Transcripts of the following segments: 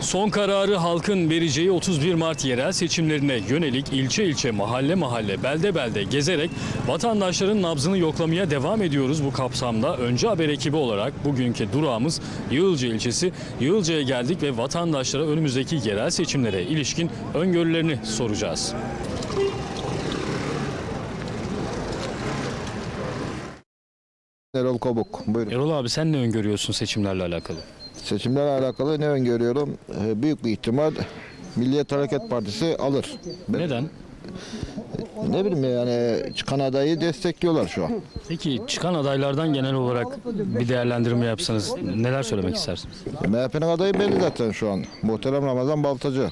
Son kararı halkın vereceği 31 Mart yerel seçimlerine yönelik ilçe ilçe, mahalle mahalle, belde belde gezerek vatandaşların nabzını yoklamaya devam ediyoruz bu kapsamda. Önce haber ekibi olarak bugünkü durağımız Yığılca ilçesi. Yığılca'ya geldik ve vatandaşlara önümüzdeki yerel seçimlere ilişkin öngörülerini soracağız. Erol Kobuk. Buyurun. Erol abi sen ne öngörüyorsun seçimlerle alakalı? Seçimlerle alakalı ne öngörüyorum? Ee, Büyük bir ihtimal Milliyet Hareket Partisi alır. Neden? Ne bileyim yani çıkan adayı destekliyorlar şu an. Peki çıkan adaylardan genel olarak bir değerlendirme yapsanız neler söylemek istersiniz? MHP'nin adayı belli zaten şu an. Muhterem Ramazan Baltacı.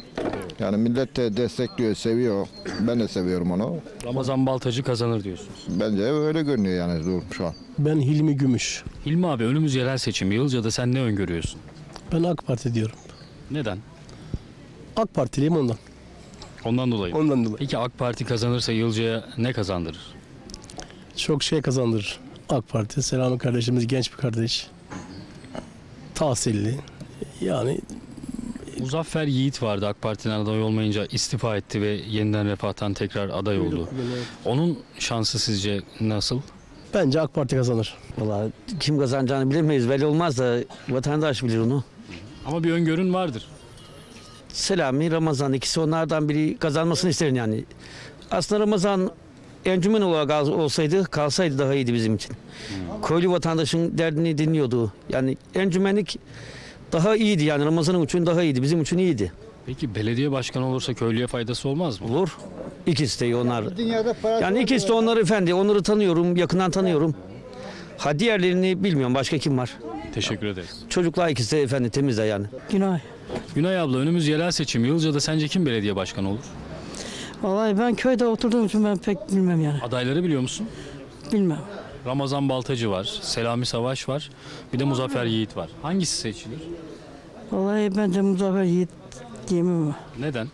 Yani millet de destekliyor, seviyor. Ben de seviyorum onu. Ramazan Baltacı kazanır diyorsunuz. Bence öyle görünüyor yani durum şu an. Ben Hilmi Gümüş. Hilmi abi önümüz yerel seçim. Yılca'da sen ne öngörüyorsun? Ben AK Parti diyorum. Neden? AK Partiliyim ondan. Ondan dolayı. Ondan dolayı. Peki AK Parti kazanırsa Yılca'ya ne kazandırır? Çok şey kazandırır. AK Parti. Selami kardeşimiz genç bir kardeş. Tahsilli. Yani Muzaffer Yiğit vardı AK Parti'den aday olmayınca istifa etti ve yeniden refahtan tekrar aday oldu. Onun şansı sizce nasıl? bence AK Parti kazanır. Vallahi kim kazanacağını bilemeyiz. Belli olmaz da vatandaş bilir onu. Ama bir öngörün vardır. Selami, Ramazan ikisi onlardan biri kazanmasını isterim yani. Aslında Ramazan encümen olarak olsaydı kalsaydı daha iyiydi bizim için. Köylü vatandaşın derdini dinliyordu. Yani encümenlik daha iyiydi yani Ramazan'ın için daha iyiydi. Bizim için iyiydi. Peki belediye başkanı olursa köylüye faydası olmaz mı? Olur. İkisi de onlar. Yani ikisi de onlar efendi. Onları tanıyorum, yakından tanıyorum. Ha diğerlerini bilmiyorum. Başka kim var? Teşekkür ederiz. Çocuklar ikisi de efendi temiz de yani. Günay. Günay abla önümüz yerel seçim. Yılca'da sence kim belediye başkanı olur? Vallahi ben köyde oturduğum için ben pek bilmem yani. Adayları biliyor musun? Bilmem. Ramazan Baltacı var, Selami Savaş var, bir de Muzaffer Yiğit var. Hangisi seçilir? Vallahi bence Muzaffer Yiğit diyemem ama. Neden?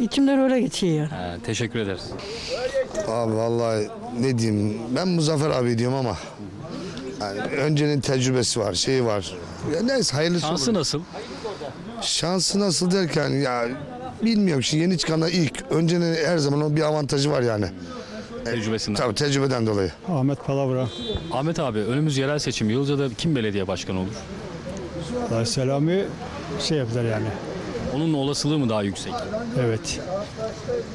İçimden öyle geçiyor yani. Ha, teşekkür ederiz. Abi vallahi ne diyeyim ben Muzaffer abi diyorum ama yani öncenin tecrübesi var şeyi var. Ya neyse hayırlısı Şansı olur. nasıl? Şansı nasıl derken ya bilmiyorum şimdi yeni çıkanlar ilk öncenin her zaman o bir avantajı var yani. Tecrübesinden. Tabii tecrübeden dolayı. Ahmet Palavra. Ahmet abi önümüz yerel seçim. Yılca'da kim belediye başkanı olur? Daha Selami şey yaptılar yani. Onun olasılığı mı daha yüksek? Evet.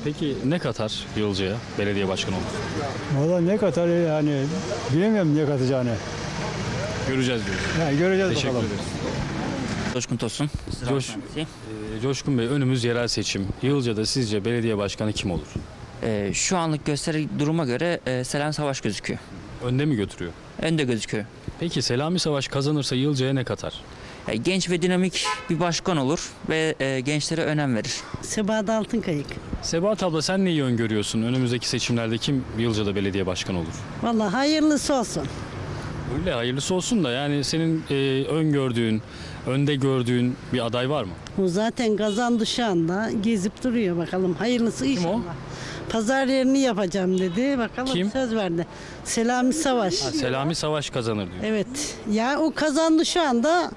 Peki ne katar Yılca'ya belediye başkanı olur? Valla ne kadar yani bilemiyorum ne katacağını. Göreceğiz diyoruz. Yani göreceğiz Teşekkür bakalım. ederiz. Coşkun Tosun. Coş, Coşkun Bey önümüz yerel seçim. Yılca'da sizce belediye başkanı kim olur? Ee, şu anlık gösteri duruma göre e, Selen Savaş gözüküyor. Önde mi götürüyor? Önde gözüküyor. Peki Selami Savaş kazanırsa Yılca'ya ne katar? E, genç ve dinamik bir başkan olur ve e, gençlere önem verir. Sebahat Altınkayık. Sebahat abla sen neyi öngörüyorsun? Önümüzdeki seçimlerde kim Yılca'da belediye başkanı olur? Vallahi hayırlısı olsun. Öyle hayırlısı olsun da yani senin e, öngördüğün, önde gördüğün bir aday var mı? O zaten kazandı şu anda. Gezip duruyor bakalım. Hayırlısı inşallah. o? Pazar yerini yapacağım dedi. Bakalım Kim? söz verdi. Selami Savaş. Ha, Selami Savaş kazanır diyor. Evet. Ya o kazandı şu anda.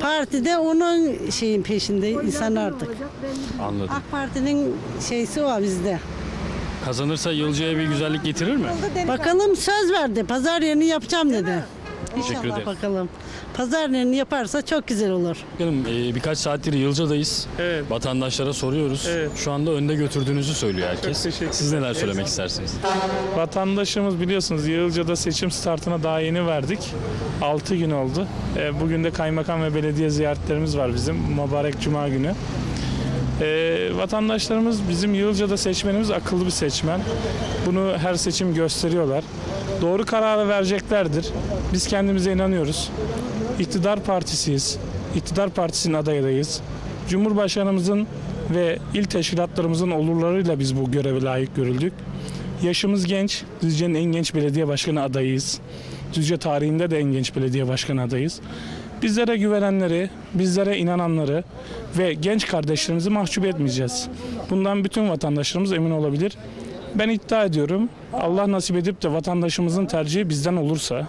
Partide onun şeyin peşinde insan artık. Anladım. AK Parti'nin şeysi o bizde. Kazanırsa Yılca'ya bir güzellik getirir mi? Bakalım söz verdi. Pazar yerini yapacağım dedi. Teşekkür İnşallah ederim. bakalım. Pazar yerini yaparsa çok güzel olur. Bakın e, birkaç saattir Yılca'dayız. Evet. Vatandaşlara soruyoruz. Evet. Şu anda önde götürdüğünüzü söylüyor herkes. teşekkür Siz neler söylemek istersiniz? Vatandaşımız biliyorsunuz Yığılca'da seçim startına daha yeni verdik. 6 gün oldu. E, Bugün de kaymakam ve belediye ziyaretlerimiz var bizim mübarek cuma günü. E, vatandaşlarımız bizim Yığılca'da seçmenimiz akıllı bir seçmen. Bunu her seçim gösteriyorlar. Doğru kararı vereceklerdir. Biz kendimize inanıyoruz. İktidar partisiyiz. İktidar partisinin adayıyız. Cumhurbaşkanımızın ve il teşkilatlarımızın olurlarıyla biz bu göreve layık görüldük. Yaşımız genç. Düzce'nin en genç belediye başkanı adayıyız. Düzce tarihinde de en genç belediye başkanı adayız. Bizlere güvenenleri, bizlere inananları ve genç kardeşlerimizi mahcup etmeyeceğiz. Bundan bütün vatandaşlarımız emin olabilir. Ben iddia ediyorum Allah nasip edip de vatandaşımızın tercihi bizden olursa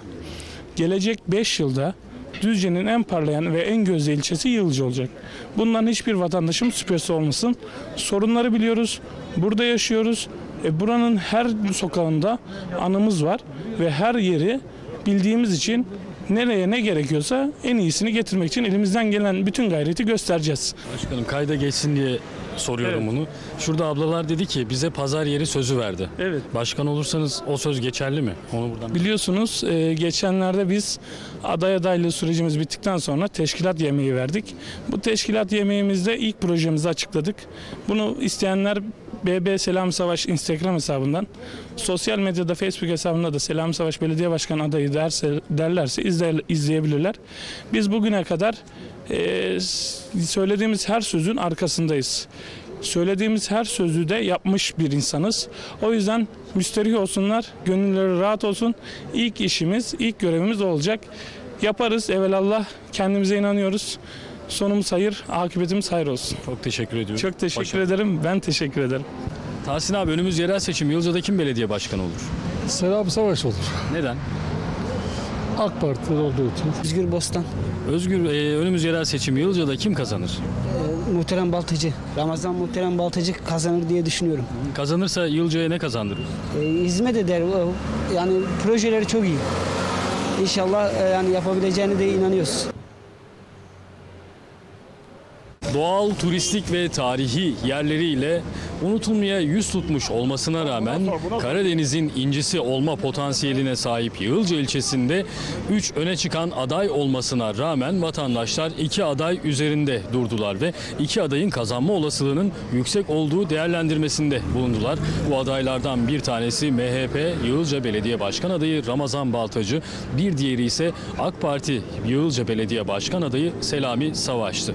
gelecek 5 yılda Düzce'nin en parlayan ve en gözde ilçesi Yılcı olacak. Bundan hiçbir vatandaşım şüphesi olmasın. Sorunları biliyoruz. Burada yaşıyoruz. E, buranın her sokağında anımız var ve her yeri bildiğimiz için nereye ne gerekiyorsa en iyisini getirmek için elimizden gelen bütün gayreti göstereceğiz. Başkanım kayda geçsin diye soruyorum Evet. bunu. Şurada ablalar dedi ki bize pazar yeri sözü verdi. Evet. Başkan olursanız o söz geçerli mi? Onu buradan Biliyorsunuz e, geçenlerde biz aday adaylığı sürecimiz bittikten sonra teşkilat yemeği verdik. Bu teşkilat yemeğimizde ilk projemizi açıkladık. Bunu isteyenler BB Selam Savaş Instagram hesabından, sosyal medyada Facebook hesabında da Selam Savaş Belediye Başkanı adayı derse, derlerse izle, izleyebilirler. Biz bugüne kadar e, söylediğimiz her sözün arkasındayız. Söylediğimiz her sözü de yapmış bir insanız. O yüzden müsterih olsunlar, gönülleri rahat olsun. İlk işimiz, ilk görevimiz olacak. Yaparız evelallah, kendimize inanıyoruz. Sonumuz hayır, akıbetimiz hayır olsun. çok teşekkür ediyorum. Çok teşekkür Başarılar. ederim, ben teşekkür ederim. Tahsin abi önümüz yerel seçim. Yılca'da kim belediye başkanı olur? Selam Savaş olur. Neden? AK Parti'de olduğu için. Özgür Bostan, Özgür e, önümüz yerel seçim. Yılca'da kim kazanır? Muhterem Baltacı. Ramazan Muhterem Baltacı kazanır diye düşünüyorum. Kazanırsa Yılca'ya ne kazandırır? Ee, hizmet eder. Yani projeleri çok iyi. İnşallah e, yani yapabileceğine de inanıyoruz. Doğal, turistik ve tarihi yerleriyle unutulmaya yüz tutmuş olmasına rağmen Karadeniz'in incisi olma potansiyeline sahip Yığılca ilçesinde 3 öne çıkan aday olmasına rağmen vatandaşlar iki aday üzerinde durdular ve iki adayın kazanma olasılığının yüksek olduğu değerlendirmesinde bulundular. Bu adaylardan bir tanesi MHP Yığılca Belediye Başkan adayı Ramazan Baltacı, bir diğeri ise AK Parti Yığılca Belediye Başkan adayı Selami Savaş'tı.